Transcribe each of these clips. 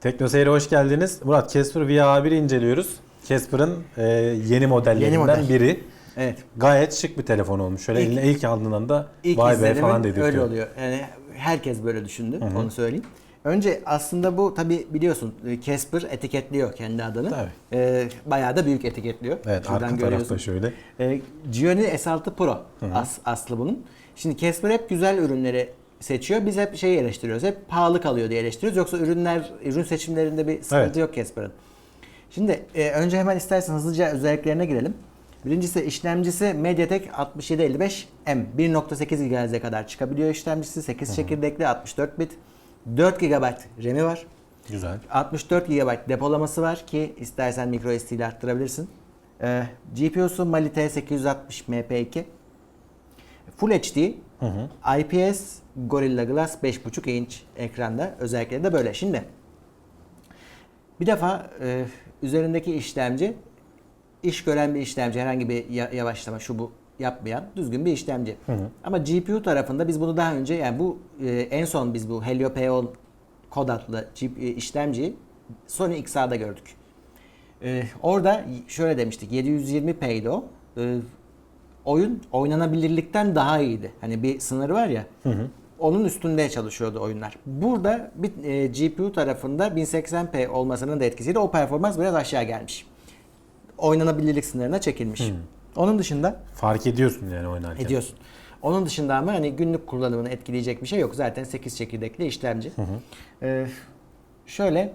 Tekno Seyir'e hoş geldiniz. Murat Casper VR1'i inceliyoruz. Casper'ın e, yeni modellerinden Yeni model. biri. Evet. Gayet şık bir telefon olmuş. Şöyle İlk- eline ilk aldığında da İlk vay be izlenimim falan dedirtiyor. öyle oluyor. Yani herkes böyle düşündü. Onu söyleyeyim. Önce aslında bu tabi biliyorsun e, Casper etiketliyor kendi adını. Tabii. Ee, bayağı da büyük etiketliyor. Evet Şuradan arka görüyorsun. tarafta şöyle. Ee, Gion'i S6 Pro as- aslı bunun. Şimdi Casper hep güzel ürünleri seçiyor. Biz hep şeyi eleştiriyoruz. Hep pahalı kalıyor diye eleştiriyoruz. Yoksa ürünler, ürün seçimlerinde bir sıkıntı Evet. yok Casper'ın. Şimdi e, önce hemen istersen hızlıca özelliklerine girelim. Birincisi işlemcisi MediaTek 6755M. 1.8 GHz'e kadar çıkabiliyor işlemcisi. 8 çekirdekli 64 bit. 4 GB RAM'i var. Güzel. 64 GB depolaması var ki istersen micro SD ile arttırabilirsin. Ee, GPU'su Mali T860 MP2. Full HD, IPS Gorilla Glass 5.5 inç ekranda özellikleri de böyle. Şimdi bir defa e, üzerindeki işlemci iş gören bir işlemci herhangi bir ya- yavaşlama şu bu yapmayan düzgün bir işlemci. Ama GPU tarafında biz bunu daha önce yani bu e, en son biz bu Helio P10 kod adlı e, işlemciyi Sony XA'da gördük. E, orada şöyle demiştik 720p'ydi o. E, oyun oynanabilirlikten daha iyiydi. Hani bir sınırı var ya. Onun üstünde çalışıyordu oyunlar. Burada bir e, GPU tarafında 1080p olmasının da etkisiyle o performans biraz aşağı gelmiş. Oynanabilirlik sınırına çekilmiş. Onun dışında Fark ediyorsun yani oynarken. ediyorsun. Onun dışında ama hani günlük kullanımını etkileyecek bir şey yok. Zaten 8 çekirdekli işlemci. Ee, şöyle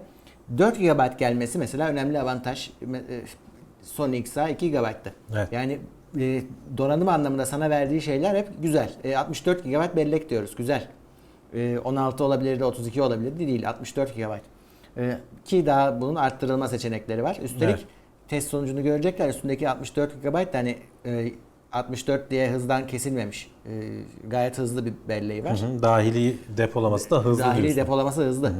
4 GB gelmesi mesela önemli avantaj. E, Sony XA 2 GB'tı. Evet. Yani e, donanım anlamında sana verdiği şeyler hep güzel. E, 64 GB bellek diyoruz. Güzel. E, 16 olabilirdi, 32 olabilirdi değil. 64 GB. E, ki daha bunun arttırılma seçenekleri var. Üstelik Evet. test sonucunu görecekler. Üstündeki 64 GB da hani e, 64 diye hızdan kesilmemiş. E, gayet hızlı bir belleği var. Hı hı. Dahili depolaması da hızlı Dahili diyorsun. depolaması hızlı.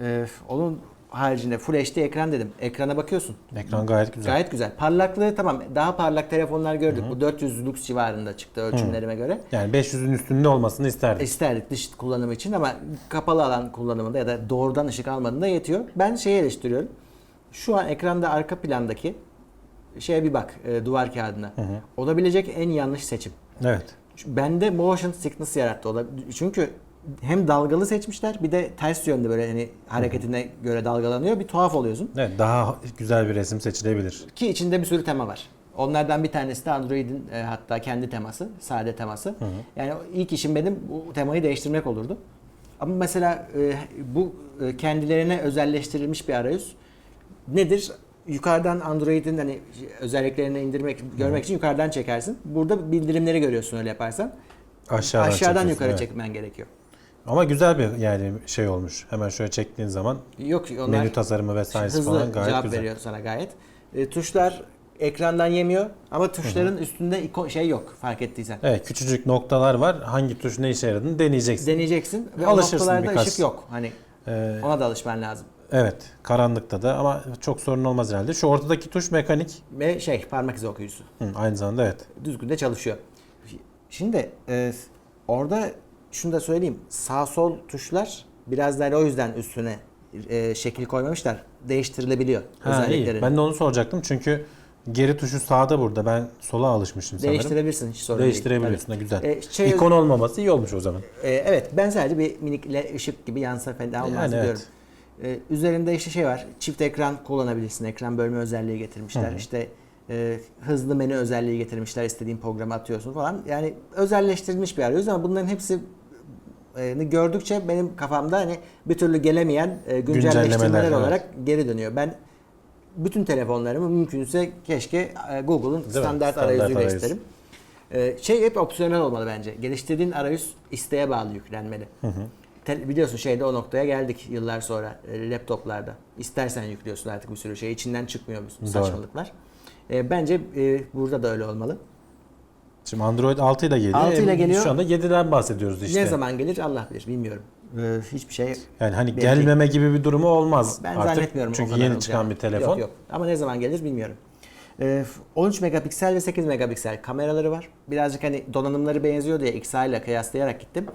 E, onun haricinde Full HD ekran dedim. Ekrana bakıyorsun. Ekran gayet güzel. Gayet güzel. Parlaklığı tamam. Daha parlak telefonlar gördük. Bu 400 lux civarında çıktı ölçümlerime göre. Yani 500'ün üstünde olmasını isterdim. İsterdik dış kullanımı için ama kapalı alan kullanımında ya da doğrudan ışık almadığında yetiyor. Ben şeyi eleştiriyorum. Şu an ekranda arka plandaki şeye bir bak e, duvar kağıdına. Olabilecek en yanlış seçim. Evet. Bende motion sickness yarattı. Çünkü hem dalgalı seçmişler bir de ters yönde böyle hani hareketine göre dalgalanıyor. Bir tuhaf oluyorsun. Evet daha güzel bir resim seçilebilir. Ki içinde bir sürü tema var. Onlardan bir tanesi de Android'in e, hatta kendi teması, sade teması. Yani ilk işim benim bu temayı değiştirmek olurdu. Ama mesela e, bu e, kendilerine özelleştirilmiş bir arayüz. Nedir? Yukarıdan Android'in hani özelliklerini indirmek, görmek için yukarıdan çekersin. Burada bildirimleri görüyorsun öyle yaparsan. Aşağıdan, Aşağıdan yukarı evet. çekmen gerekiyor. Ama güzel bir yani şey olmuş. Hemen şöyle çektiğin zaman Yok onlar menü tasarımı vesairesi hızlı falan gayet cevap güzel. veriyor sana gayet. E, tuşlar ekrandan yemiyor ama tuşların üstünde iko- şey yok fark ettiysen. Evet küçücük noktalar var. Hangi tuş ne işe yaradığını deneyeceksin. Deneyeceksin ve o Alışırsın noktalarda birkaç- ışık yok. Hani Ee, ona da alışman lazım. evet karanlıkta da ama çok sorun olmaz herhalde. Şu ortadaki tuş mekanik. Ve şey parmak izi okuyucusu. Hı, aynı zamanda evet. Düzgün de çalışıyor. Şimdi e, orada şunu da söyleyeyim. Sağ sol tuşlar biraz da o yüzden üstüne e, şekil koymamışlar. Değiştirilebiliyor Ha, özellikleri. Ben de onu soracaktım çünkü geri tuşu sağda burada. Ben sola alışmışım sanırım. Değiştirebilirsin hiç sorun değil. Değiştirebiliyorsun da Tabii. güzel. E, şey- İkon olmaması iyi olmuş o zaman. Ee, evet ben sadece bir minik le- ışık gibi yansa fena olmaz Yani evet. diyorum. Ee, üzerinde işte şey var çift ekran kullanabilirsin. Ekran bölme özelliği getirmişler. İşte e, hızlı menü özelliği getirmişler. İstediğin programı atıyorsun falan. Yani özelleştirilmiş bir arayüz ama bunların hepsi e, gördükçe benim kafamda hani bir türlü gelemeyen e, güncelleştirmeler evet. olarak geri dönüyor. Ben bütün telefonlarımı mümkünse keşke e, Google'un standart, Standart arayüzüyle arayüz. isterim. Şey hep opsiyonel olmalı bence. Geliştirdiğin arayüz isteğe bağlı yüklenmeli. Te- biliyorsun şeyde o noktaya geldik yıllar sonra e, laptoplarda. İstersen yüklüyorsun artık bir sürü şey. İçinden çıkmıyor bu saçmalıklar. E, bence e, burada da öyle olmalı. Şimdi Android 6 ile geliyor. 6 ile geliyor. Şu anda 7'den bahsediyoruz işte. Ne zaman gelir Allah bilir bilmiyorum. Ee, hiçbir şey Yani hani Belki- gelmeme gibi bir durumu olmaz ben artık. zannetmiyorum. Çünkü yeni olacağını. çıkan bir telefon. Yok yok. Ama ne zaman gelir bilmiyorum. Ee, 13 megapiksel ve 8 megapiksel kameraları var. Birazcık hani donanımları benziyor diye XA ile kıyaslayarak gittim.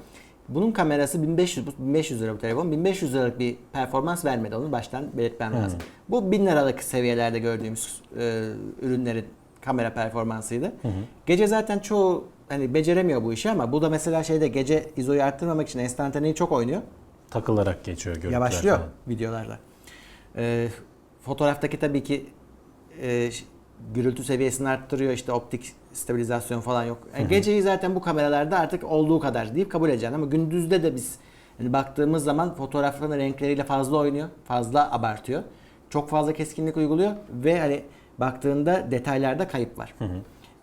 Bunun kamerası 1500 bu 1500 lira bu telefon. 1500 liralık bir performans vermedi. Onu baştan belirtmem lazım. Bu 1000 liralık seviyelerde gördüğümüz e, ürünlerin kamera performansıydı. Gece zaten çoğu hani beceremiyor bu işi ama bu da mesela şeyde gece izoyu arttırmamak için enstantaneyi çok oynuyor. Takılarak geçiyor görüntüler Yavaşlıyor falan. videolarda. Ee, fotoğraftaki tabii ki e, gürültü seviyesini arttırıyor işte optik stabilizasyon falan yok. Yani geceyi zaten bu kameralarda artık olduğu kadar deyip kabul edeceksin ama gündüzde de biz hani baktığımız zaman fotoğrafların renkleriyle fazla oynuyor, fazla abartıyor. Çok fazla keskinlik uyguluyor ve hani baktığında detaylarda kayıp var.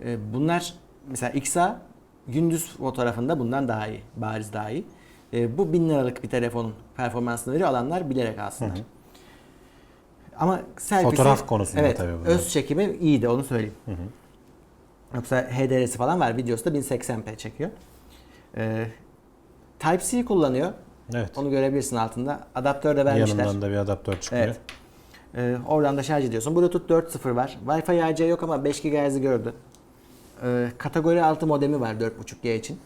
Ee, bunlar mesela XA gündüz fotoğrafında bundan daha iyi, bariz daha iyi. Ee, bu 1000 liralık bir telefonun performansını veriyor alanlar bilerek alsınlar. Ama selfie'si, Fotoğraf konusunda evet, tabii bunlar. öz çekimi iyiydi onu söyleyeyim. Yoksa HDR'si falan var. Videosu da 1080p çekiyor. Ee, Type-C kullanıyor. Evet. Onu görebilirsin altında. Adaptör de vermişler. Yanından da bir adaptör çıkıyor. Evet. Ee, oradan da şarj ediyorsun. Bluetooth 4.0 var. Wi-Fi AC yok ama 5 GHz'i gördü. Ee, kategori 6 modemi var 4.5G için.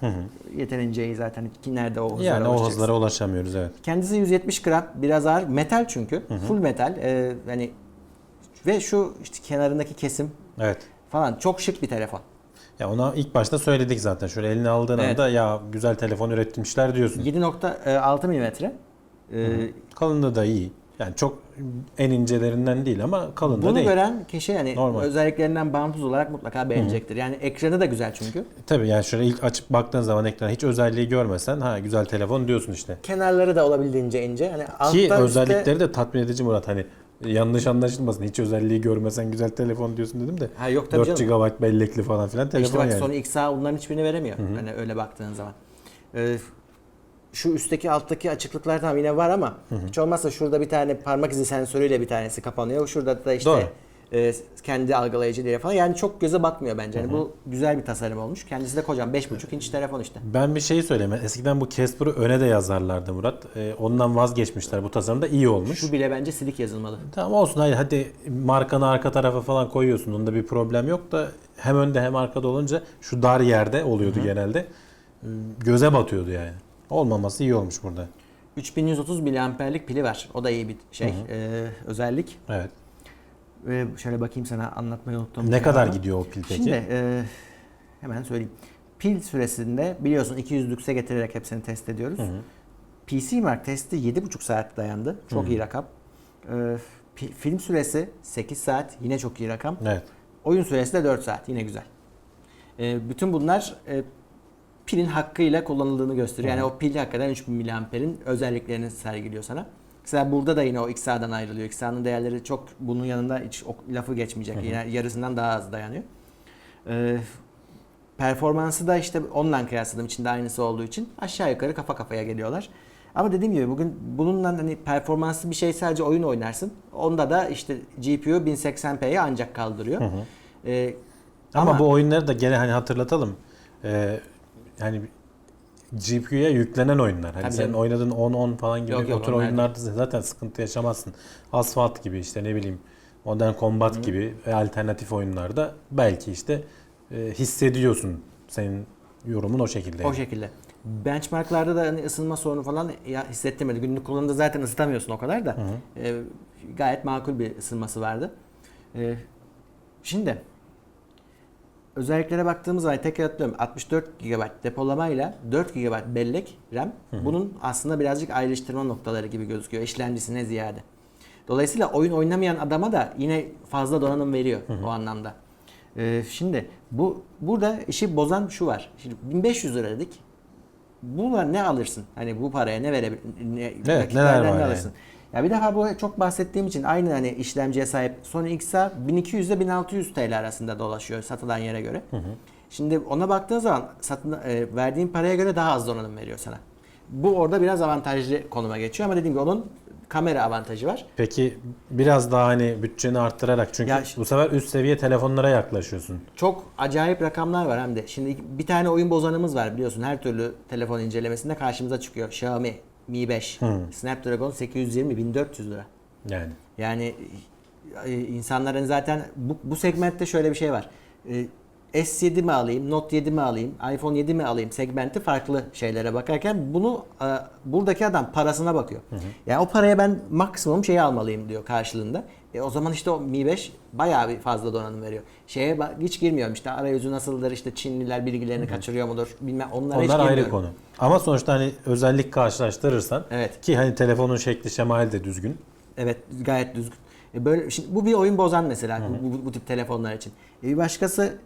Yeterince iyi zaten. Ki nerede o hızlara Yani o hızlara ulaşamıyoruz evet. Kendisi 170 gram. Biraz ağır. Metal çünkü. Full metal. Ee, hani ve şu işte kenarındaki kesim Evet. falan çok şık bir telefon. Ya ona ilk başta söyledik zaten. Şöyle eline aldığın Evet. anda ya güzel telefon üretmişler diyorsun. 7.6 milimetre. Ee, Kalınlığı da iyi. Yani çok en incelerinden değil ama kalın da bunu değil. gören kişi yani Normal. özelliklerinden bağımsız olarak mutlaka beğenecektir. Yani ekranı da güzel çünkü. Tabii yani şöyle ilk açıp baktığın zaman ekrana hiç özelliği görmesen ha güzel telefon diyorsun işte. Kenarları da olabildiğince ince. Hani Ki özellikleri de tatmin edici Murat hani yanlış anlaşılmasın. Hiç özelliği görmesen güzel telefon diyorsun dedim de. Ha yok tabii 4 canım. GB bellekli falan filan telefon İşte bak yani. Sony XA bunların hiçbirini veremiyor. Hani öyle baktığın zaman. Ee, şu üstteki alttaki açıklıklar tamam yine var ama hiç olmazsa şurada bir tane parmak izi sensörüyle bir tanesi kapanıyor. Şurada da işte Doğru. e, kendi algılayıcıları falan. Yani çok göze batmıyor bence. Yani bu güzel bir tasarım olmuş. Kendisi de kocaman 5.5 inç telefon işte. Ben bir şey söyleyeyim. Eskiden bu Casper'ı öne de yazarlardı Murat. Ee, ondan vazgeçmişler. Bu tasarım da iyi olmuş. Şu bile bence silik yazılmalı. Tamam olsun hayır hadi markanı arka tarafa falan koyuyorsun. Onda bir problem yok da hem önde hem arkada olunca şu dar yerde oluyordu genelde. Ee, Göze batıyordu yani. Olmaması iyi olmuş burada. 3130 miliamperlik pili var. O da iyi bir şey. Ee, özellik. Evet. Ve şöyle bakayım sana anlatmayı unuttum. Ne şey kadar var. gidiyor o pil peki? Şimdi e, hemen söyleyeyim. Pil süresinde biliyorsun 200 lükse getirerek hepsini test ediyoruz. PC Mark testi 7,5 saat dayandı. Çok iyi rakam. E, film süresi 8 saat yine çok iyi rakam. Evet. Oyun süresi de 4 saat yine güzel. E, bütün bunlar e, pilin hakkıyla kullanıldığını gösteriyor. Yani o pil hakikaten 3000 miliamperin özelliklerini sergiliyor sana. Mesela burada da yine o XA'dan ayrılıyor. XA'nın değerleri çok bunun yanında hiç o lafı geçmeyecek. Yani yarısından daha az dayanıyor. Ee, performansı da işte onunla kıyasladım içinde aynısı olduğu için aşağı yukarı kafa kafaya geliyorlar. Ama dediğim gibi bugün bununla hani performanslı bir şey sadece oyun oynarsın. Onda da işte GPU 1080p'ye ancak kaldırıyor. Ee, Ama, bu oyunları da gene hani hatırlatalım. Ee, yani GPU'ya yüklenen oyunlar. Hani Tabii senin canım. oynadığın 10-10 falan gibi Yok, yok, o tür onlar oyunlarda zaten sıkıntı yaşamazsın. Asphalt gibi işte ne bileyim Modern Combat gibi ve alternatif oyunlarda belki işte e, hissediyorsun. Senin yorumun o şekilde. O yani. şekilde. Benchmarklarda da hani ısınma sorunu falan ya hissettirmedi. Günlük kullanımda zaten ısıtamıyorsun o kadar da. Ee, gayet makul bir ısınması vardı. Ee, şimdi özelliklere baktığımız zaman tekrar atlıyorum. 64 GB depolamayla 4 GB bellek RAM. Bunun aslında birazcık ayrıştırma noktaları gibi gözüküyor işlemcisine ziyade. Dolayısıyla oyun oynamayan adama da yine fazla donanım veriyor o anlamda. Ee, şimdi bu burada işi bozan şu var. Şimdi 1500 lira dedik. Buna ne alırsın? Hani bu paraya ne verebilir? Ne, var ne yani? Ya bir defa bu çok bahsettiğim için aynı hani işlemciye sahip Sony XA 1200 ile 1600 TL arasında dolaşıyor satılan yere göre. Şimdi ona baktığın zaman satın, e, verdiğin paraya göre daha az donanım veriyor sana. Bu orada biraz avantajlı konuma geçiyor ama dediğim gibi onun kamera avantajı var. Peki biraz daha hani bütçeni arttırarak çünkü Ya- bu sefer üst seviye telefonlara yaklaşıyorsun. Çok acayip rakamlar var hem de. Şimdi bir tane oyun bozanımız var biliyorsun. Her türlü telefon incelemesinde karşımıza çıkıyor. Xiaomi Mi 5. Snapdragon 820 1400 lira. Yani. Yani e, insanların zaten bu, bu segmentte şöyle bir şey var. E, S7 mi alayım, Note 7 mi alayım, iPhone 7 mi alayım segmenti farklı şeylere bakarken bunu e, buradaki adam parasına bakıyor. Yani o paraya ben maksimum şeyi almalıyım diyor karşılığında. E, o zaman işte o Mi 5 bayağı bir fazla donanım veriyor. Şeye hiç girmiyorum işte arayüzü nasıldır işte Çinliler bilgilerini kaçırıyor mudur bilmem onlara hiç Onlar ayrı girmiyorum. konu. Ama sonuçta hani özellik karşılaştırırsan Evet. ki hani telefonun şekli şemali de düzgün. Evet gayet düzgün. E böyle şimdi bu bir oyun bozan mesela bu, bu, bu tip telefonlar için. E bir başkası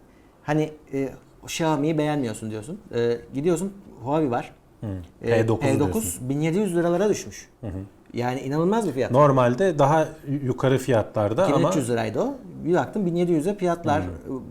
hani e, Xiaomi'yi beğenmiyorsun diyorsun. E, gidiyorsun Huawei var. E, P9 P9 diyorsun. 1700 liralara düşmüş. Yani inanılmaz bir fiyat. Normalde daha yukarı fiyatlarda ama 2300 liraydı o. Bir baktım 1700'e fiyatlar e,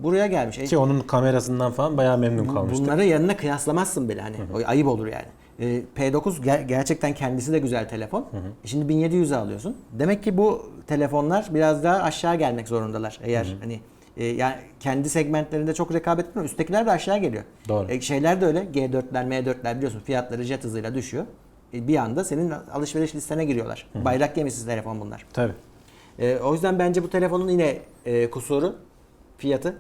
buraya gelmiş. E, ki onun kamerasından falan bayağı memnun bu- kalmıştı. bunları yanına kıyaslamazsın bile hani. O ayıp olur yani. E, P9 ger- gerçekten kendisi de güzel telefon. E Şimdi 1700'e alıyorsun. Demek ki bu telefonlar biraz daha aşağı gelmek zorundalar. Eğer hani e, yani kendi segmentlerinde çok rekabet etmiyor. Üsttekiler de aşağı geliyor. Doğru. E, şeyler de öyle. G4'ler, M4'ler biliyorsun fiyatları jet hızıyla düşüyor. E, bir anda senin alışveriş listene giriyorlar. Bayrak gemisi telefon bunlar. Tabii. E, o yüzden bence bu telefonun yine e, kusuru fiyatı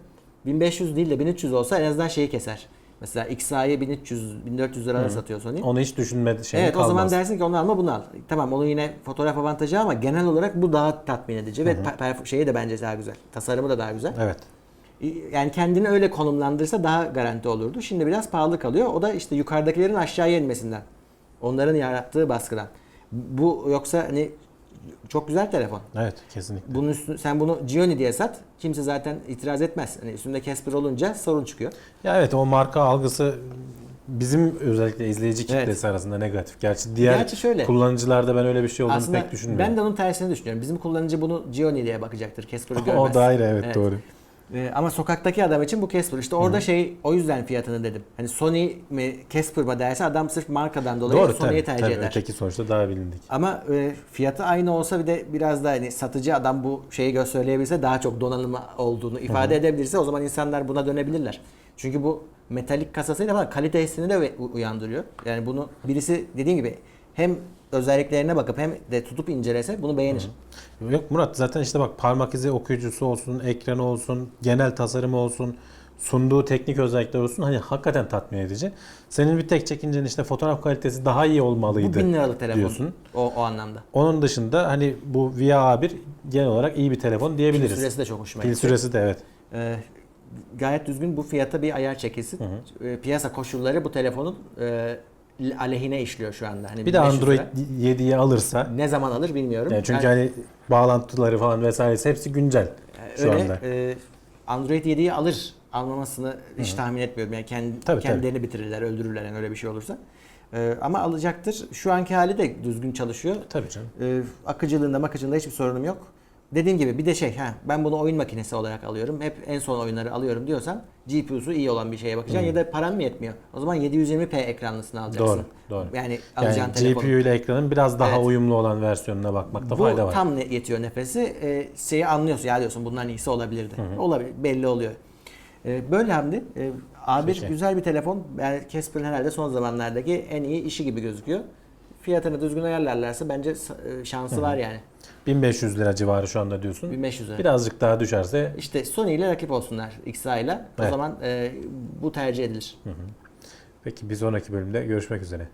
1500 değil de 1300 olsa en azından şeyi keser. Mesela XA'yı 1300 1400 liraya satıyor Sony. Onu hiç düşünme şey evet kalmaz. o zaman dersin ki onu alma bunu al. Tamam onun yine fotoğraf avantajı ama genel olarak bu daha tatmin edici ve per- perf- şeyi de bence daha güzel. Tasarımı da daha güzel. Evet. Yani kendini öyle konumlandırsa daha garanti olurdu. Şimdi biraz pahalı kalıyor. O da işte yukarıdakilerin aşağıya inmesinden. Onların yarattığı baskıdan. Bu yoksa hani çok güzel telefon. Evet kesinlikle. Bunun üstü, sen bunu Gioni diye sat. Kimse zaten itiraz etmez. Hani üstünde Casper olunca sorun çıkıyor. Ya evet o marka algısı bizim özellikle izleyici Evet. kitlesi arasında negatif. Gerçi diğer Gerçi şöyle. kullanıcılarda ben öyle bir şey olduğunu Aslında pek düşünmüyorum. ben de onun tersini düşünüyorum. Bizim kullanıcı bunu Gioni diye bakacaktır. Casper'ı görmez. o da ayrı evet, doğru. Ee, ama sokaktaki adam için bu Casper. İşte orada şey o yüzden fiyatını dedim. Hani Sony mi Casper mı derse adam sırf markadan dolayı Doğru Sony'yi tabii, tercih tabii. eder. Öteki sonuçta daha bilindik. Ama e, fiyatı aynı olsa bir de biraz da hani satıcı adam bu şeyi gö- söyleyebilse daha çok donanımı olduğunu ifade edebilirse o zaman insanlar buna dönebilirler. Çünkü bu metalik kasasıyla falan kalite hissini de uyandırıyor. Yani bunu birisi dediğim gibi hem özelliklerine bakıp hem de tutup incelese bunu beğenir. Yok Murat zaten işte bak parmak izi okuyucusu olsun, ekranı olsun, genel tasarımı olsun, sunduğu teknik özellikler olsun hani hakikaten tatmin edici. Senin bir tek çekincen işte fotoğraf kalitesi daha iyi Bu olmalıydı. bin liralık telefon diyorsun. o, o anlamda. Onun dışında hani bu VIA 1 genel olarak iyi bir telefon Pil diyebiliriz. süresi de çok hoşuma Pil gitti. süresi de evet. Ee, gayet düzgün bu fiyata bir ayar çekilsin. Ee, piyasa koşulları bu telefonun e, aleyhine işliyor şu anda. Hani Bir de 1500 Android lira. 7'yi alırsa ne zaman alır bilmiyorum. yani çünkü Yani, hani bağlantıları falan vesairesi hepsi güncel şu öyle, anda. e, Android 7'yi alır almamasını hiç tahmin etmiyorum. Yani kendi, Tabii, kendilerini bitirirler, öldürürler yani öyle bir şey olursa. Ee, ama alacaktır. Şu anki hali de düzgün çalışıyor. Tabii canım. Ee, akıcılığında makıcılığında hiçbir sorunum yok. Dediğim gibi bir de şey ha ben bunu oyun makinesi olarak alıyorum. Hep en son oyunları alıyorum diyorsan GPU'su iyi olan bir şeye bakacaksın ya da param mı yetmiyor? O zaman 720p ekranlısını alacaksın. Doğru, doğru. Yani alacağın Yani telefon. GPU ile ekranın biraz daha Evet. uyumlu olan versiyonuna bakmakta Bu fayda var. tam ne- yetiyor nefesi. Ee, şeyi anlıyorsun ya diyorsun bunların iyisi olabilirdi. Olabilir belli oluyor. Ee, böyle Hamdi. Ee, A1 Peki. güzel bir telefon. Yani Casper'ın herhalde son zamanlardaki en iyi işi gibi gözüküyor. Fiyatını düzgün ayarlarlarsa bence e, şansı var yani. 1500 lira civarı şu anda diyorsun. 1500 lira. Birazcık daha düşerse İşte Sony ile rakip olsunlar XA ile. O Evet. zaman e, bu tercih edilir. peki bir sonraki bölümde görüşmek üzere.